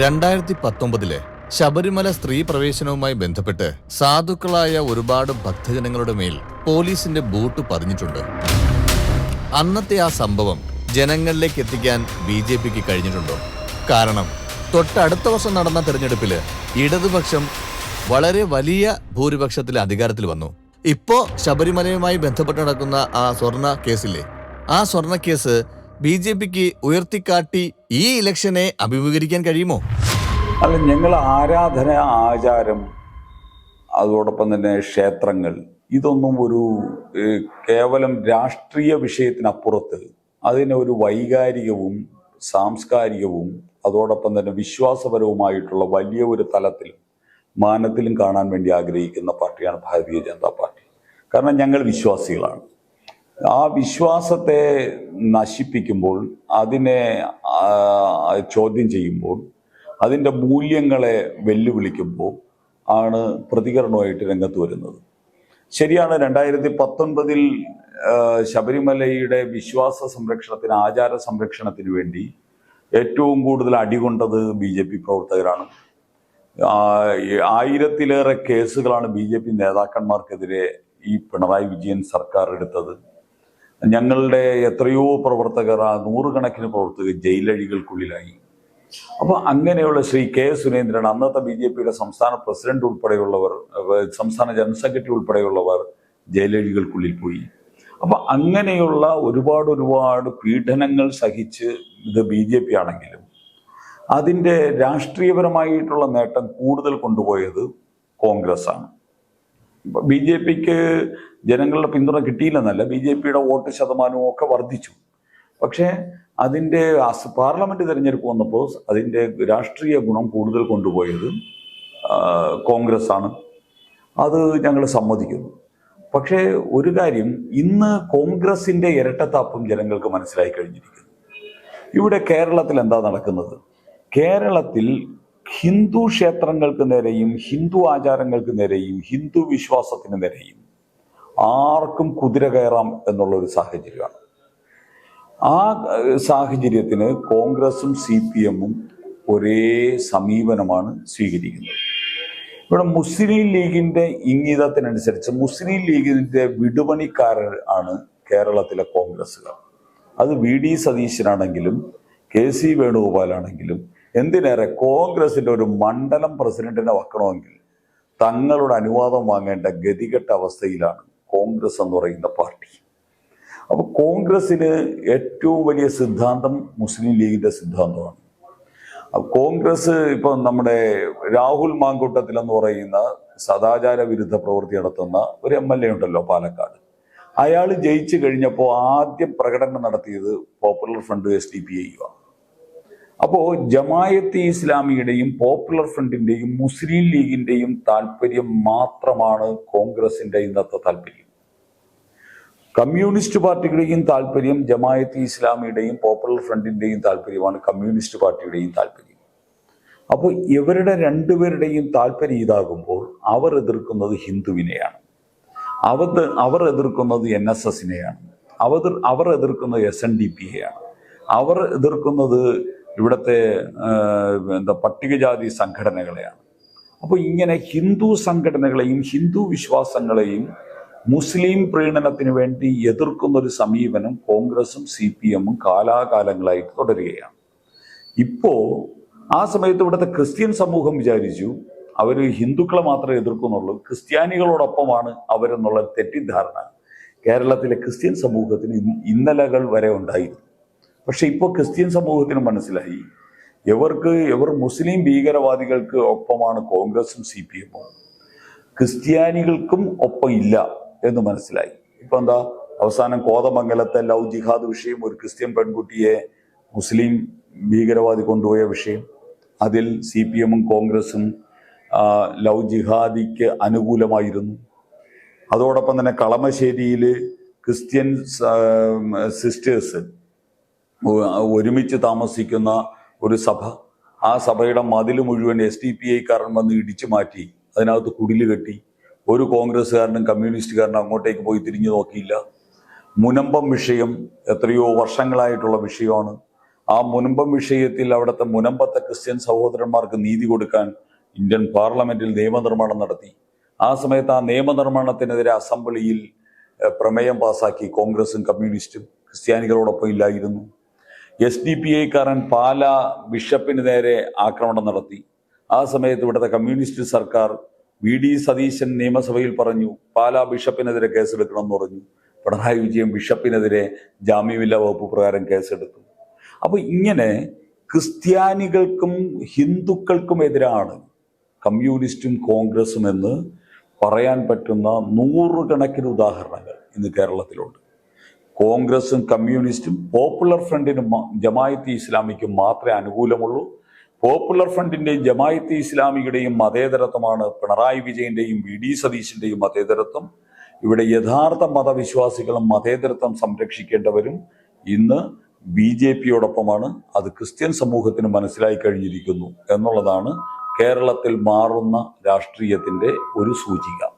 രണ്ടായിരത്തി പത്തൊമ്പതിലെ ശബരിമല സ്ത്രീ പ്രവേശനവുമായി ബന്ധപ്പെട്ട് സാധുക്കളായ ഒരുപാട് ഭക്തജനങ്ങളുടെ മേൽ പോലീസിന്റെ ബൂട്ട് പതിഞ്ഞിട്ടുണ്ട്. അന്നത്തെ ആ സംഭവം ജനങ്ങളിലേക്ക് എത്തിക്കാൻ ബി ജെ പിക്ക് കഴിഞ്ഞിട്ടുണ്ടോ? കാരണം തൊട്ടടുത്ത വർഷം നടന്ന തെരഞ്ഞെടുപ്പിൽ ഇടതുപക്ഷം വളരെ വലിയ ഭൂരിപക്ഷത്തിൽ അധികാരത്തിൽ വന്നു. ഇപ്പോ ശബരിമലയുമായി ബന്ധപ്പെട്ട് നടക്കുന്ന ആ സ്വർണ കേസില്ലേ? ആ സ്വർണ കേസ് ബി ജെ പിക്ക് ഉയർത്തിക്കാട്ടി ഈ ഇലക്ഷനെ അഭിമുഖീകരിക്കാൻ കഴിയുമോ? അല്ല ഞങ്ങൾ ആരാധന ആചാരം അതോടൊപ്പം തന്നെ ക്ഷേത്രങ്ങൾ ഇതൊന്നും ഒരു കേവലം രാഷ്ട്രീയ വിഷയത്തിനപ്പുറത്ത് അതിനെ ഒരു വൈകാരികവും സാംസ്കാരികവും അതോടൊപ്പം തന്നെ വിശ്വാസപരവുമായിട്ടുള്ള വലിയ ഒരു തലത്തിലും മാനത്തിലും കാണാൻ വേണ്ടി ആഗ്രഹിക്കുന്ന പാർട്ടിയാണ് ഭാരതീയ ജനതാ പാർട്ടി. കാരണം ഞങ്ങൾ വിശ്വാസികളാണ്. ആ വിശ്വാസത്തെ നശിപ്പിക്കുമ്പോൾ അതിനെ ചോദ്യം ചെയ്യുമ്പോൾ അതിന്റെ മൂല്യങ്ങളെ വെല്ലുവിളിക്കുമ്പോൾ ആണ് പ്രതികരണമായിട്ട് രംഗത്ത് വരുന്നത്. ശരിയാണ് രണ്ടായിരത്തി പത്തൊൻപതിൽ ശബരിമലയുടെ വിശ്വാസ സംരക്ഷണത്തിന് ആചാര സംരക്ഷണത്തിന് വേണ്ടി ഏറ്റവും കൂടുതൽ അടികൊണ്ടത് ബി ജെ പി പ്രവർത്തകരാണ്. ആയിരത്തിലേറെ കേസുകളാണ് ബി ജെ പി നേതാക്കന്മാർക്കെതിരെ ഈ പിണറായി വിജയൻ സർക്കാർ എടുത്തത്. ഞങ്ങളുടെ എത്രയോ പ്രവർത്തകർ ആ നൂറുകണക്കിന് പ്രവർത്തകർ ജയിലഴികൾക്കുള്ളിലായി. അപ്പൊ അങ്ങനെയുള്ള ശ്രീ കെ സുരേന്ദ്രൻ അന്നത്തെ ബി ജെ പിയുടെ സംസ്ഥാന പ്രസിഡന്റ് ഉൾപ്പെടെയുള്ളവർ സംസ്ഥാന ജനറൽ സെക്രട്ടറി ഉൾപ്പെടെയുള്ളവർ ജയിലഴികൾക്കുള്ളിൽ പോയി. അപ്പൊ അങ്ങനെയുള്ള ഒരുപാട് ഒരുപാട് പീഡനങ്ങൾ സഹിച്ച് ഇത് ബി ജെ പി ആണെങ്കിലും അതിന്റെ രാഷ്ട്രീയപരമായിട്ടുള്ള നേട്ടം കൂടുതൽ കൊണ്ടുപോയത് കോൺഗ്രസ് ആണ് ബി ജെ പിക്ക് ജനങ്ങളുടെ പിന്തുണ കിട്ടിയില്ലെന്നല്ല ബി ജെ പിയുടെ വോട്ട് ശതമാനവും ഒക്കെ വർദ്ധിച്ചു. പക്ഷേ അതിന്റെ പാർലമെന്റ് തിരഞ്ഞെടുപ്പ് വന്നപ്പോൾ അതിന്റെ രാഷ്ട്രീയ ഗുണം കൂടുതൽ കൊണ്ടുപോയത് കോൺഗ്രസ് ആണ് അത് ഞങ്ങൾ സമ്മതിക്കുന്നു. പക്ഷേ ഒരു കാര്യം ഇന്ന് കോൺഗ്രസിന്റെ ഇരട്ടത്താപ്പും ജനങ്ങൾക്ക് മനസ്സിലായി കഴിഞ്ഞിരിക്കുന്നു. ഇവിടെ കേരളത്തിൽ എന്താ നടക്കുന്നത്? കേരളത്തിൽ ഹിന്ദു ക്ഷേത്രങ്ങൾക്ക് നേരെയും ഹിന്ദു ആചാരങ്ങൾക്ക് നേരെയും ഹിന്ദു വിശ്വാസത്തിന് നേരെയും ആർക്കും കുതിര കയറാം എന്നുള്ള ഒരു സാഹചര്യമാണ്. ആ സാഹചര്യത്തിന് കോൺഗ്രസും സി പി എമ്മും ഒരേ സമീപനമാണ് സ്വീകരിക്കുന്നത്. ഇവിടെ മുസ്ലിം ലീഗിന്റെ ഇംഗിതത്തിനനുസരിച്ച് മുസ്ലിം ലീഗിന്റെ വിടുപണിക്കാരൻ ആണ് കേരളത്തിലെ കോൺഗ്രസ്സുകാർ. അത് വി ഡി സതീശനാണെങ്കിലും കെ സി വേണുഗോപാലാണെങ്കിലും എന്തിനേറെ കോൺഗ്രസിന്റെ ഒരു മണ്ഡലം പ്രസിഡന്റിനെ വെക്കണമെങ്കിൽ തങ്ങളുടെ അനുവാദം വാങ്ങേണ്ട ഗതികെട്ട അവസ്ഥയിലാണ് കോൺഗ്രസ് എന്ന് പറയുന്ന പാർട്ടി. അപ്പോൾ കോൺഗ്രസിന് ഏറ്റവും വലിയ സിദ്ധാന്തം മുസ്ലിം ലീഗിന്റെ സിദ്ധാന്തമാണ്. കോൺഗ്രസ് ഇപ്പൊ നമ്മുടെ രാഹുൽ മാങ്കൂട്ടത്തിൽ എന്ന് പറയുന്ന സദാചാര വിരുദ്ധ പ്രവൃത്തി നടത്തുന്ന ഒരു എം എൽ എ ഉണ്ടല്ലോ പാലക്കാട്. അയാൾ ജയിച്ചു കഴിഞ്ഞപ്പോൾ ആദ്യം പ്രകടനം നടത്തിയത് popular front S D P I അപ്പോ ജമായത്ത് ഇസ്ലാമിയുടെയും പോപ്പുലർ ഫ്രണ്ടിന്റെയും മുസ്ലിം ലീഗിന്റെയും താല്പര്യം മാത്രമാണ് കോൺഗ്രസിന്റെ ഇന്നത്തെ താല്പര്യം. കമ്മ്യൂണിസ്റ്റ് പാർട്ടിയുടെയും താല്പര്യം ജമായത്ത് ഇസ്ലാമിയുടെയും പോപ്പുലർ ഫ്രണ്ടിന്റെയും താല്പര്യമാണ് കമ്മ്യൂണിസ്റ്റ് പാർട്ടിയുടെയും താല്പര്യം. അപ്പോൾ ഇവരുടെ രണ്ടുപേരുടെയും താല്പര്യം ഇതാകുമ്പോൾ അവർ എതിർക്കുന്നത് ഹിന്ദുവിനെയാണ്. അവർ അവർ എതിർക്കുന്നത് എൻ എസ് എസിനെയാണ്. അവർ അവർ എതിർക്കുന്നത് എസ് എൻ ഡി പിയെയാണ് അവർ എതിർക്കുന്നത് ഇവിടുത്തെ എന്താ പട്ടികജാതി സംഘടനകളെയാണ്. അപ്പോൾ ഇങ്ങനെ ഹിന്ദു സംഘടനകളെയും ഹിന്ദു വിശ്വാസങ്ങളെയും മുസ്ലിം പ്രീണനത്തിന് വേണ്ടി എതിർക്കുന്ന ഒരു സമീപനം കോൺഗ്രസും സി പി എമ്മും കാലാകാലങ്ങളായിട്ട് തുടരുകയാണ്. ഇപ്പോൾ ആ സമയത്ത് ഇവിടുത്തെ ക്രിസ്ത്യൻ സമൂഹം വിചാരിച്ചു അവർ ഹിന്ദുക്കളെ മാത്രമേ എതിർക്കുന്നുള്ളൂ ക്രിസ്ത്യാനികളോടൊപ്പമാണ് അവരെന്നുള്ള തെറ്റിദ്ധാരണ കേരളത്തിലെ ക്രിസ്ത്യൻ സമൂഹത്തിന് ഇന്നലകൾ വരെ ഉണ്ടായിരുന്നു. പക്ഷെ ഇപ്പോൾ ക്രിസ്ത്യൻ സമൂഹത്തിന് മനസ്സിലായി. എവർക്ക് എവർ മുസ്ലിം ഭീകരവാദികൾക്ക് ഒപ്പമാണ് കോൺഗ്രസും സി പി എമ്മും ക്രിസ്ത്യാനികൾക്കും ഒപ്പം ഇല്ല എന്ന് മനസ്സിലായി. ഇപ്പൊ എന്താ? അവസാനം കോതമംഗലത്തെ ലവ് ജിഹാദ് വിഷയം ഒരു ക്രിസ്ത്യൻ പെൺകുട്ടിയെ മുസ്ലിം ഭീകരവാദി കൊണ്ടുപോയ വിഷയം അതിൽ സി പി എമ്മും കോൺഗ്രസും ലവ് ജിഹാദിക്ക് അനുകൂലമായിരുന്നു. അതോടൊപ്പം തന്നെ കളമശ്ശേരിയിൽ ക്രിസ്ത്യൻ സിസ്റ്റേഴ്സ് ഒരുമിച്ച് താമസിക്കുന്ന ഒരു സഭ. ആ സഭയുടെ മതിൽ മുഴുവൻ എസ് ഡി പി ഐക്കാരൻ വന്ന് ഇടിച്ചു മാറ്റി അതിനകത്ത് കുടിൽ കെട്ടി. ഒരു കോൺഗ്രസ്സുകാരനും കമ്മ്യൂണിസ്റ്റുകാരനും അങ്ങോട്ടേക്ക് പോയി തിരിഞ്ഞു നോക്കിയില്ല. മുനമ്പം വിഷയം എത്രയോ വർഷങ്ങളായിട്ടുള്ള വിഷയമാണ്. ആ മുനമ്പം വിഷയത്തിൽ അവിടുത്തെ മുനമ്പത്തെ ക്രിസ്ത്യൻ സഹോദരന്മാർക്ക് നീതി കൊടുക്കാൻ ഇന്ത്യൻ പാർലമെന്റിൽ നിയമനിർമ്മാണം നടത്തി. ആ സമയത്ത് ആ നിയമനിർമ്മാണത്തിനെതിരെ അസംബ്ലിയിൽ പ്രമേയം പാസാക്കി കോൺഗ്രസും കമ്മ്യൂണിസ്റ്റും ക്രിസ്ത്യാനികളോടൊപ്പം ഇല്ലായിരുന്നു. എസ് ഡി പി ഐക്കാരൻ പാല ബിഷപ്പിന് നേരെ ആക്രമണം നടത്തി. ആ സമയത്ത് ഇവിടുത്തെ കമ്മ്യൂണിസ്റ്റ് സർക്കാർ വി ഡി സതീശൻ നിയമസഭയിൽ പറഞ്ഞു പാല ബിഷപ്പിനെതിരെ കേസെടുക്കണം എന്ന് പറഞ്ഞു. പിണറായി വിജയൻ ബിഷപ്പിനെതിരെ ജാമ്യമില്ലാ വകുപ്പ് പ്രകാരം കേസെടുത്തു. അപ്പൊ ഇങ്ങനെ ക്രിസ്ത്യാനികൾക്കും ഹിന്ദുക്കൾക്കും എതിരാണ് കമ്മ്യൂണിസ്റ്റും കോൺഗ്രസും എന്ന് പറയാൻ പറ്റുന്ന നൂറുകണക്കിന് ഉദാഹരണങ്ങൾ ഇന്ന് കേരളത്തിലുണ്ട്. കോൺഗ്രസും കമ്മ്യൂണിസ്റ്റും പോപ്പുലർ ഫ്രണ്ടിനും ജമായത്ത് ഇസ്ലാമിക്കും മാത്രമേ അനുകൂലമുള്ളൂ. പോപ്പുലർ ഫ്രണ്ടിന്റെയും ജമായത്ത് ഇസ്ലാമിയുടെയും മതേതരത്വമാണ് പിണറായി വിജയന്റെയും വി ഡി സതീശന്റെയും മതേതരത്വം. ഇവിടെ യഥാർത്ഥ മതവിശ്വാസികളും മതേതരത്വം സംരക്ഷിക്കേണ്ടവരും ഇന്ന് ബി ജെ പിയോടൊപ്പമാണ്. അത് ക്രിസ്ത്യൻ സമൂഹത്തിന് മനസ്സിലായി കഴിഞ്ഞിരിക്കുന്നു എന്നുള്ളതാണ് കേരളത്തിൽ മാറുന്ന രാഷ്ട്രീയത്തിന്റെ ഒരു സൂചിക.